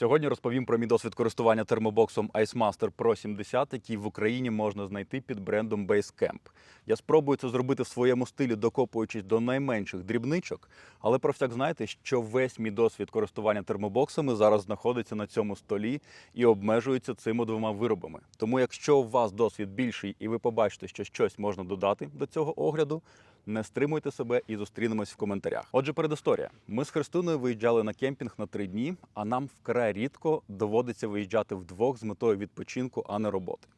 Сьогодні розповім про мій досвід користування термобоксом Ice Master Pro 70, який в Україні можна знайти під брендом Basecamp. Я спробую це зробити в своєму стилі, докопуючись до найменших дрібничок, але про всяк знайте, що весь мій досвід користування термобоксами зараз знаходиться на цьому столі і обмежується цими двома виробами. Тому, якщо у вас досвід більший і ви побачите, що щось можна додати до цього огляду, не стримуйте себе і зустрінемось в коментарях. Отже, передісторія. Ми з Христиною виїжджали на кемпінг на три дні, а нам вкрай рідко доводиться виїжджати вдвох з метою відпочинку, а не роботи.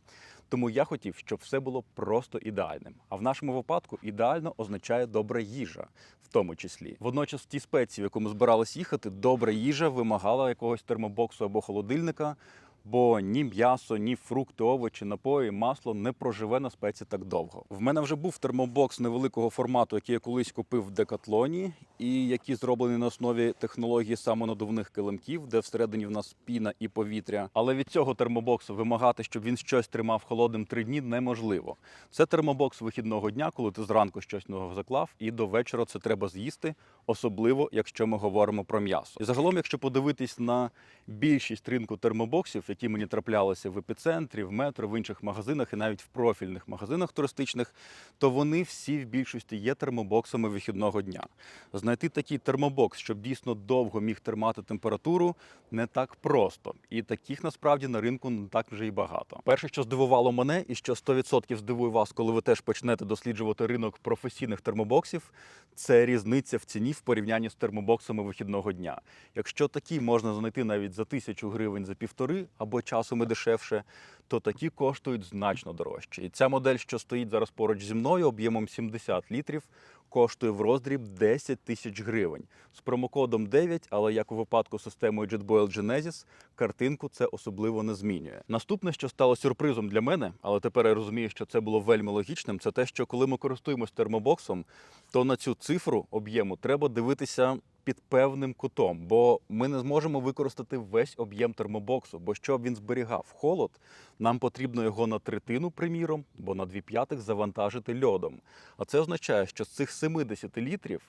Тому я хотів, щоб все було просто ідеальним. А в нашому випадку ідеально означає добра їжа, в тому числі. Водночас, в тій спеції, в яку ми збирались їхати, добра їжа вимагала якогось термобоксу або холодильника. Бо ні м'ясо, ні фрукти, овочі, напої, масло не проживе на спеці так довго. В мене вже був термобокс невеликого формату, який я колись купив в декатлоні, і який зроблений на основі технології самонадувних килимків, де всередині в нас піна і повітря. Але від цього термобоксу вимагати, щоб він щось тримав холодним три дні, неможливо. Це термобокс вихідного дня, коли ти зранку щось нового заклав, і до вечора це треба з'їсти, особливо якщо ми говоримо про м'ясо. І загалом, якщо подивитись на більшість ринку термобоксів, які мені траплялися в епіцентрі, в метро, в інших магазинах і навіть в профільних магазинах туристичних, то вони всі в більшості є термобоксами вихідного дня. Знайти такий термобокс, щоб дійсно довго міг тримати температуру, не так просто. І таких насправді на ринку не так вже і багато. Перше, що здивувало мене, і що 100% здивує вас, коли ви теж почнете досліджувати ринок професійних термобоксів, це різниця в ціні в порівнянні з термобоксами вихідного дня. Якщо такі можна знайти навіть за тисячу гривень за півтори або часом і дешевше, то такі коштують значно дорожче. І ця модель, що стоїть зараз поруч зі мною, об'ємом 70 літрів, коштує в роздріб 10 тисяч гривень з промокодом 9, але як у випадку з системою JetBoil Genesis, картинку це особливо не змінює. Наступне, що стало сюрпризом для мене, але тепер я розумію, що це було вельми логічним, це те, що коли ми користуємось термобоксом, то на цю цифру об'єму треба дивитися під певним кутом, бо ми не зможемо використати весь об'єм термобоксу, бо щоб він зберігав холод, нам потрібно його на третину, приміром, бо на дві п'ятих завантажити льодом. А це означає, що з цих 70 літрів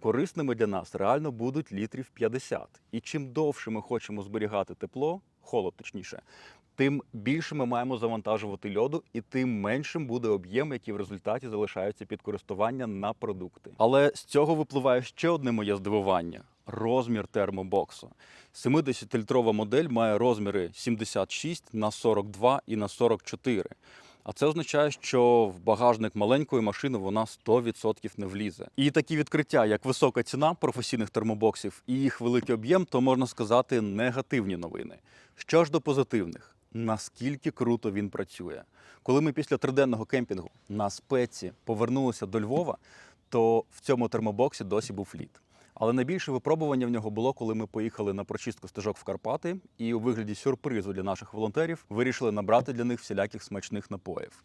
корисними для нас реально будуть літрів 50. І чим довше ми хочемо зберігати тепло, холод точніше, тим більше ми маємо завантажувати льоду, і тим меншим буде об'єм, який в результаті залишаються під користування на продукти. Але з цього випливає ще одне моє здивування. Розмір термобоксу. 70-літрова модель має розміри 76 на 42 і на 44. А це означає, що в багажник маленької машини вона 100% не влізе. І такі відкриття, як висока ціна професійних термобоксів і їх великий об'єм, то можна сказати негативні новини. Що ж до позитивних, наскільки круто він працює. Коли ми після триденного кемпінгу на спеці повернулися до Львова, то в цьому термобоксі досі був лід. Але найбільше випробування в нього було, коли ми поїхали на прочистку стежок в Карпати, і у вигляді сюрпризу для наших волонтерів вирішили набрати для них всіляких смачних напоїв.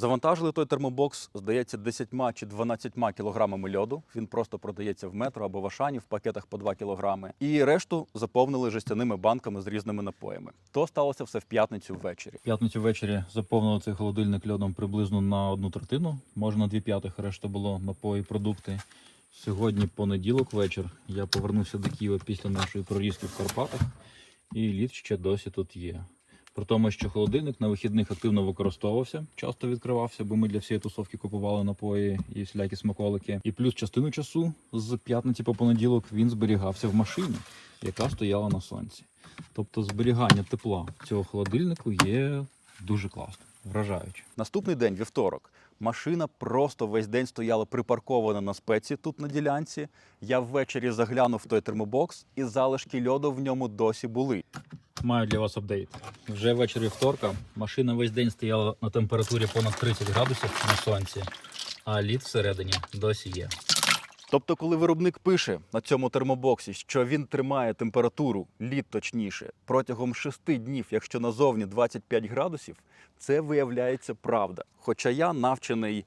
Завантажили той термобокс, здається, 10 чи 12 кілограмами льоду. Він просто продається в метро або в Ашані в пакетах по 2 кілограми. І решту заповнили жестяними банками з різними напоями. То сталося все в п'ятницю ввечері. В п'ятницю ввечері заповнили цей холодильник льодом приблизно на одну третину, може на дві п'ятих, решта було напої, продукти. Сьогодні понеділок вечір. Я повернувся до Києва після нашої проїздки в Карпатах, і лід ще досі тут є. При тому, що холодильник на вихідних активно використовувався, часто відкривався, бо ми для всієї тусовки купували напої і всілякі смаколики. І плюс частину часу з п'ятниці по понеділок він зберігався в машині, яка стояла на сонці. Тобто зберігання тепла цього холодильнику є дуже класно, вражаюче. Наступний день, вівторок, машина просто весь день стояла припаркована на спеці тут на ділянці. Я ввечері заглянув в той термобокс, і залишки льоду в ньому досі були. Маю для вас апдейт. Вже ввечері вівторка. Машина весь день стояла на температурі понад 30 градусів на сонці, а лід всередині досі є. Тобто, коли виробник пише на цьому термобоксі, що він тримає температуру, лід точніше, протягом 6 днів, якщо назовні 25 градусів, це виявляється правда. Хоча я навчений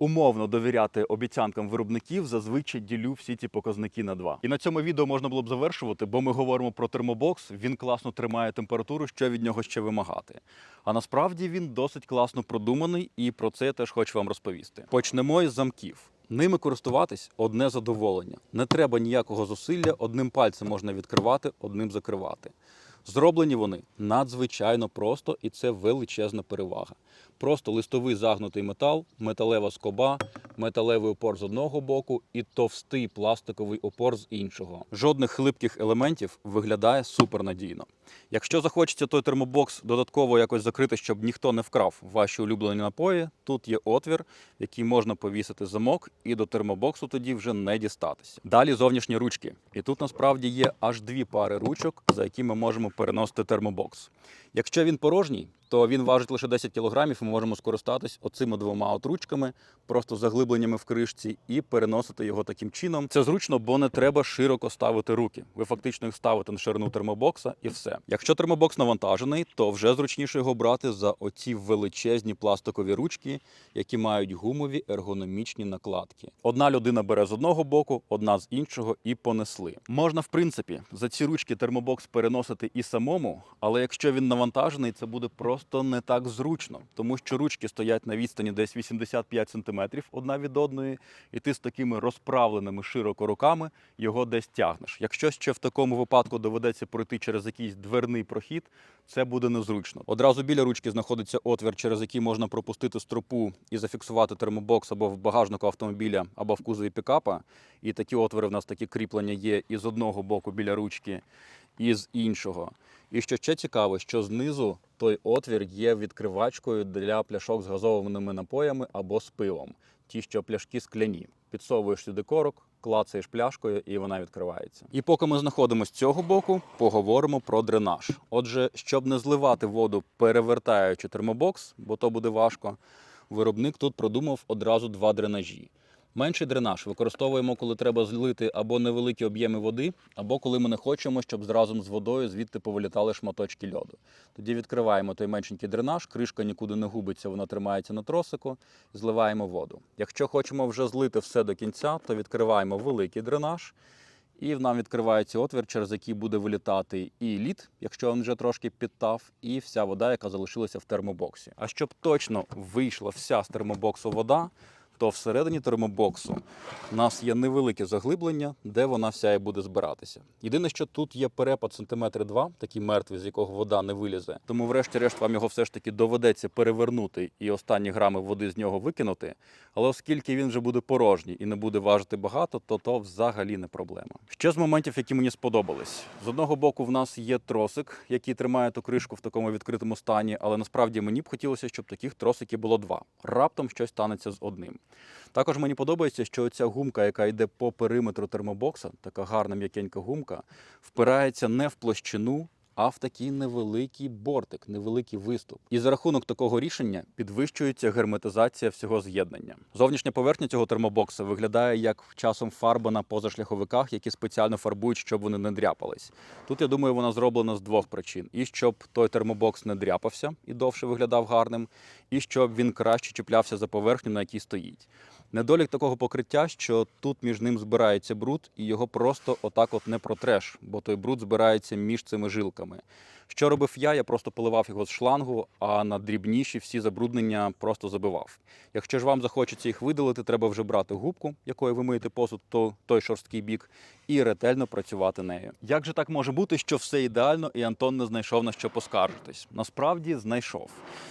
умовно довіряти обіцянкам виробників, зазвичай ділю всі ці показники на два. І на цьому відео можна було б завершувати, бо ми говоримо про термобокс. Він класно тримає температуру, що від нього ще вимагати. А насправді він досить класно продуманий, і про це я теж хочу вам розповісти. Почнемо із замків. Ними користуватись одне задоволення. Не треба ніякого зусилля, одним пальцем можна відкривати, одним закривати. Зроблені вони надзвичайно просто, і це величезна перевага. Просто листовий загнутий метал, металева скоба, металевий опор з одного боку і товстий пластиковий опор з іншого. Жодних хлипких елементів виглядає супернадійно. Якщо захочеться той термобокс додатково якось закрити, щоб ніхто не вкрав ваші улюблені напої, тут є отвір, в який можна повісити замок, і до термобоксу тоді вже не дістатися. Далі зовнішні ручки. І тут насправді є аж дві пари ручок, за які ми можемо переносити термобокс. Якщо він порожній, то він важить лише 10 кг, і ми можемо скористатись оцими двома от ручками, просто заглибленнями в кришці, і переносити його таким чином. Це зручно, бо не треба широко ставити руки. Ви фактично їх ставите на ширину термобокса і все. Якщо термобокс навантажений, то вже зручніше його брати за оці величезні пластикові ручки, які мають гумові ергономічні накладки. Одна людина бере з одного боку, одна з іншого і понесли. Можна, в принципі, за ці ручки термобокс переносити і самому, але якщо він навантажений, це буде просто не так зручно, тому що ручки стоять на відстані десь 85 см одна від одної, і ти з такими розправленими широко руками його десь тягнеш. Якщо ще в такому випадку доведеться пройти через якийсь дверний прохід, це буде незручно. Одразу біля ручки знаходиться отвір, через який можна пропустити стропу і зафіксувати термобокс або в багажнику автомобіля, або в кузові пікапа. І такі отвори в нас такі кріплення є і з одного боку біля ручки, і з іншого. І що ще цікаво, що знизу той отвір є відкривачкою для пляшок з газованими напоями або з пивом. Ті, що пляшки скляні. Підсовуєш сюди корок, клацаєш пляшкою, і вона відкривається. І поки ми знаходимося з цього боку, поговоримо про дренаж. Отже, щоб не зливати воду, перевертаючи термобокс, бо то буде важко, виробник тут продумав одразу два дренажі. Менший дренаж використовуємо, коли треба злити або невеликі об'єми води, або коли ми не хочемо, щоб зразу з водою звідти повилітали шматочки льоду. Тоді відкриваємо той меншенький дренаж, кришка нікуди не губиться, вона тримається на тросику, зливаємо воду. Якщо хочемо вже злити все до кінця, то відкриваємо великий дренаж. І нам відкривається отвір, через який буде вилітати і лід, якщо він вже трошки підтав, і вся вода, яка залишилася в термобоксі. А щоб точно вийшла вся з термобоксу вода, то всередині термобоксу у нас є невелике заглиблення, де вона вся і буде збиратися. Єдине, що тут є перепад сантиметри два, такий мертвий, з якого вода не вилізе. Тому, врешті-решт, вам його все ж таки доведеться перевернути і останні грами води з нього викинути. Але оскільки він вже буде порожній і не буде важити багато, то то взагалі не проблема. Ще з моментів, які мені сподобались. З одного боку, в нас є тросик, який тримає ту кришку в такому відкритому стані, але насправді мені б хотілося, щоб таких тросиків було два. Раптом щось станеться з одним. Також мені подобається, що ця гумка, яка йде по периметру термобокса, така гарна м'якенька гумка, впирається не в площину, а в такий невеликий бортик, невеликий виступ. І за рахунок такого рішення підвищується герметизація всього з'єднання. Зовнішня поверхня цього термобокса виглядає як часом фарба на позашляховиках, які спеціально фарбують, щоб вони не дряпались. Тут я думаю, вона зроблена з двох причин: і щоб той термобокс не дряпався і довше виглядав гарним, і щоб він краще чіплявся за поверхню, на якій стоїть. Недолік такого покриття, що тут між ним збирається бруд, і його просто отак от не протреш, бо той бруд збирається між цими жилками. Що робив я? Я просто поливав його з шлангу, а на дрібніші всі забруднення просто забивав. Якщо ж вам захочеться їх видалити, треба вже брати губку, якою ви миєте посуд, то той шорсткий бік, і ретельно працювати нею. Як же так може бути, що все ідеально, і Антон не знайшов на що поскаржитись? Насправді знайшов.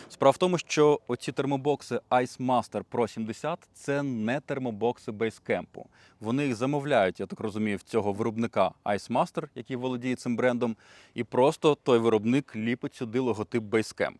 Справа в тому, що оці термобокси Ice Master Pro 70 це не термобокси Basecamp. Вони їх замовляють, я так розумію, в цього виробника Ice Master, який володіє цим брендом, і просто той виробник ліпить сюди логотип Basecamp.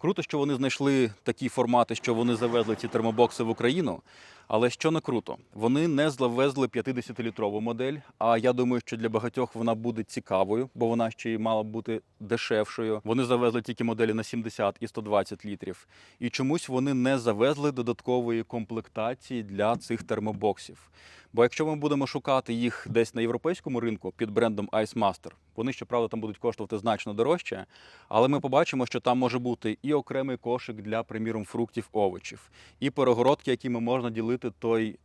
Круто, що вони знайшли такі формати, що вони завезли ці термобокси в Україну. Але що не круто, вони не завезли 50-літрову модель. А я думаю, що для багатьох вона буде цікавою, бо вона ще й мала бути дешевшою. Вони завезли тільки моделі на 70 і 120 літрів. І чомусь вони не завезли додаткової комплектації для цих термобоксів. Бо якщо ми будемо шукати їх десь на європейському ринку під брендом Ice Master, вони щоправда там будуть коштувати значно дорожче, але ми побачимо, що там може бути і окремий кошик для, приміром, фруктів, овочів, і перегородки, якими можна ділити той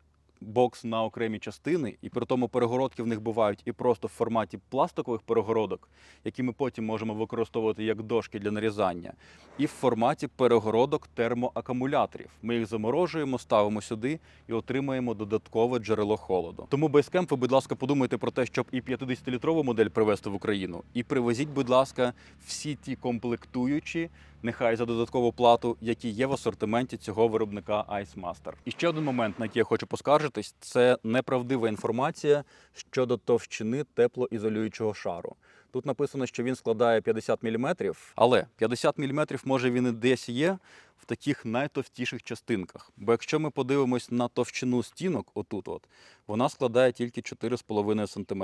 бокс на окремі частини, і при тому перегородки в них бувають і просто в форматі пластикових перегородок, які ми потім можемо використовувати як дошки для нарізання, і в форматі перегородок термоакумуляторів. Ми їх заморожуємо, ставимо сюди і отримаємо додаткове джерело холоду. Тому Basecamp, ви, будь ласка, подумайте про те, щоб і 50-літрову модель привезти в Україну, і привезіть, будь ласка, всі ті комплектуючі, нехай за додаткову плату, які є в асортименті цього виробника Ice Master. І ще один момент, на який я хочу поскаржитись, це неправдива інформація щодо товщини теплоізолюючого шару. Тут написано, що він складає 50 мм, але 50 мм може він і десь є в таких найтовстіших частинках. Бо якщо ми подивимось на товщину стінок, отут, от, вона складає тільки 4,5 см.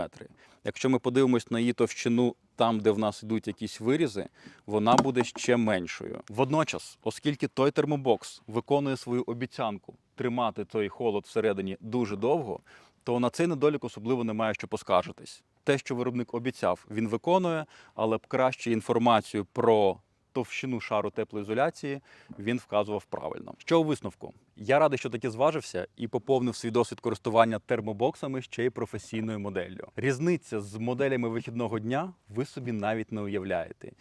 Якщо ми подивимось на її товщину там, де в нас йдуть якісь вирізи, вона буде ще меншою. Водночас, оскільки той термобокс виконує свою обіцянку тримати той холод всередині дуже довго, то на цей недолік особливо немає що поскаржитись. Те, що виробник обіцяв, він виконує, але краще інформацію про товщину шару теплоізоляції він вказував правильно. Що у висновку? Я радий, що таки зважився і поповнив свій досвід користування термобоксами ще й професійною моделлю. Різниця з моделями вихідного дня ви собі навіть не уявляєте.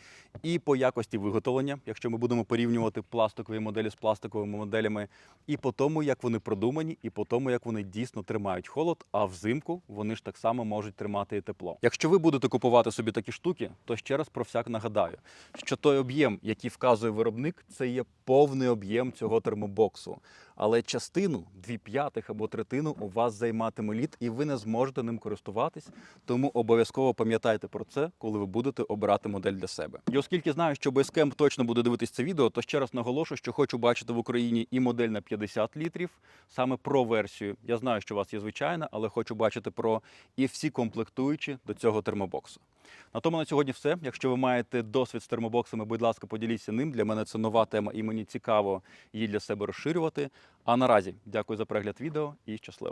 І по якості виготовлення, якщо ми будемо порівнювати пластикові моделі з пластиковими моделями, і по тому, як вони продумані, і по тому, як вони дійсно тримають холод, а взимку вони ж так само можуть тримати і тепло. Якщо ви будете купувати собі такі штуки, то ще раз про всяк нагадаю, що той об'єм, який вказує виробник, це є повний об'єм цього термобоксу. Але частину, дві п'ятих або третину, у вас займатиме лід, і ви не зможете ним користуватись. Тому обов'язково пам'ятайте про це, коли ви будете обирати модель для себе. І оскільки знаю, що Basecamp точно буде дивитись це відео, то ще раз наголошую, що хочу бачити в Україні і модель на 50 літрів, саме про версію. Я знаю, що у вас є звичайна, але хочу бачити про і всі комплектуючі до цього термобоксу. На тому на сьогодні все. Якщо ви маєте досвід з термобоксами, будь ласка, поділіться ним. Для мене це нова тема, і мені цікаво її для себе розширювати. А наразі дякую за перегляд відео і щасливо.